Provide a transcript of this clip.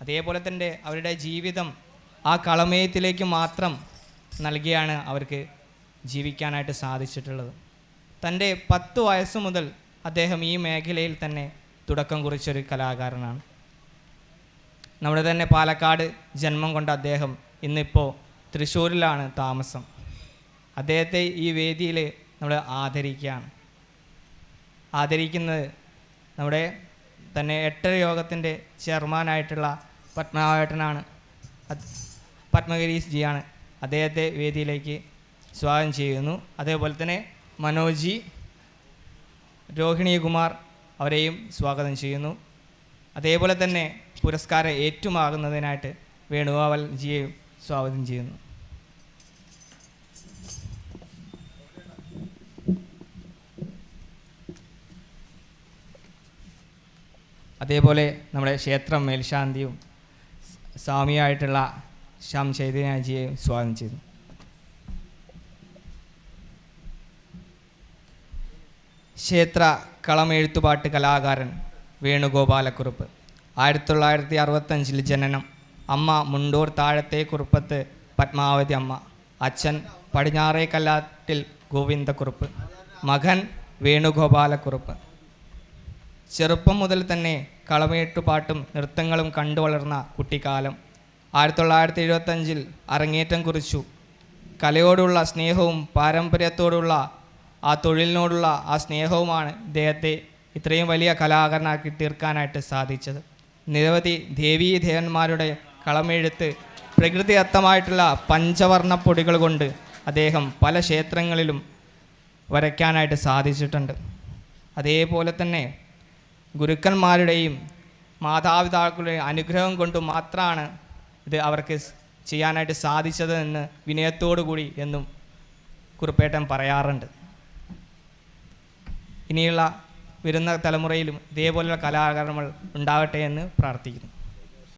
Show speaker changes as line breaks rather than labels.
അതേപോലെ തന്നെ അവരുടെ ജീവിതം ആ കളമയത്തിലേക്ക് മാത്രം നൽകിയാണ് അവർക്ക് ജീവിക്കാനായിട്ട് സാധിച്ചിട്ടുള്ളത്. തന്റെ പത്ത് വയസ്സ് മുതൽ അദ്ദേഹം ഈ മേഖലയിൽ തന്നെ തുടക്കം കുറിച്ചൊരു കലാകാരനാണ്. നമ്മുടെ തന്നെ പാലക്കാട് ജന്മം കൊണ്ട അദ്ദേഹം ഇന്നിപ്പോൾ തൃശ്ശൂരിലാണ് താമസം. അദ്ദേഹത്തെ ഈ വേദിയിൽ നമ്മൾ ആദരിക്കുകയാണ്. ആദരിക്കുന്നത് നമ്മുടെ തന്നെ എട്ടര യോഗത്തിന്റെ ചെയർമാനായിട്ടുള്ള പത്മനാഭേട്ടനാണ്. പത്മഗിരീഷ് ജിയാണ് അദ്ദേഹത്തെ വേദിയിലേക്ക് സ്വാഗതം ചെയ്യുന്നു. അതേപോലെ തന്നെ മനോജി രോഹിണി കുമാർ അവരെയും സ്വാഗതം ചെയ്യുന്നു. അതേപോലെ തന്നെ പുരസ്കാരം ഏറ്റുമാകുന്നതിനായിട്ട് വേണുഗോപാൽ ജിയെയും സ്വാഗതം ചെയ്യുന്നു. അതേപോലെ നമ്മുടെ ക്ഷേത്രം മേൽശാന്തിയും സ്വാമിയായിട്ടുള്ള ശ്യാം ചൈതന്യാജിയെ സ്വാഗതം ചെയ്യുന്നു. ക്ഷേത്ര കളമെഴുത്തുപാട്ട് കലാകാരൻ വേണുഗോപാലക്കുറുപ്പ്. ആയിരത്തി തൊള്ളായിരത്തി അറുപത്തഞ്ചിൽ ജനനം. അമ്മ മുണ്ടൂർ താഴത്തെ കുറുപ്പത്ത് പത്മാവതി അമ്മ. അച്ഛൻ പടിഞ്ഞാറേ കല്ലാറ്റിൽ ഗോവിന്ദക്കുറുപ്പ്. മകൻ വേണുഗോപാലക്കുറുപ്പ്. ചെറുപ്പം മുതൽ തന്നെ കളമേട്ടുപാട്ടും നൃത്തങ്ങളും കണ്ടു വളർന്ന കുട്ടിക്കാലം. ആയിരത്തി തൊള്ളായിരത്തി എഴുപത്തഞ്ചിൽ അരങ്ങേറ്റം കുറിച്ചു. കലയോടുള്ള സ്നേഹവും പാരമ്പര്യത്തോടുള്ള ആ തൊഴിലിനോടുള്ള ആ സ്നേഹവുമാണ് ഇദ്ദേഹത്തെ ഇത്രയും വലിയ കലാകാരനാക്കി തീർക്കാനായിട്ട് സാധിച്ചത്. നിരവധി ദേവീ ദേവന്മാരുടെ കളമെഴുത്ത് പ്രകൃതിദത്തമായിട്ടുള്ള പഞ്ചവർണ പൊടികൾ കൊണ്ട് അദ്ദേഹം പല ക്ഷേത്രങ്ങളിലും വരയ്ക്കാനായിട്ട് സാധിച്ചിട്ടുണ്ട്. അതേപോലെ തന്നെ ഗുരുക്കന്മാരുടെയും മാതാപിതാക്കളുടെയും അനുഗ്രഹം കൊണ്ട് മാത്രമാണ് ഇത് അവർക്ക് ചെയ്യാനായിട്ട് സാധിച്ചത് എന്ന് വിനയത്തോടു കൂടി എന്നും കുറുപ്പേട്ടൻ പറയാറുണ്ട്. ഇനിയുള്ള വരുന്ന തലമുറയിലും ഇതേപോലെയുള്ള കലാകാരന്മാർ ഉണ്ടാവട്ടെ എന്ന് പ്രാർത്ഥിക്കുന്നു.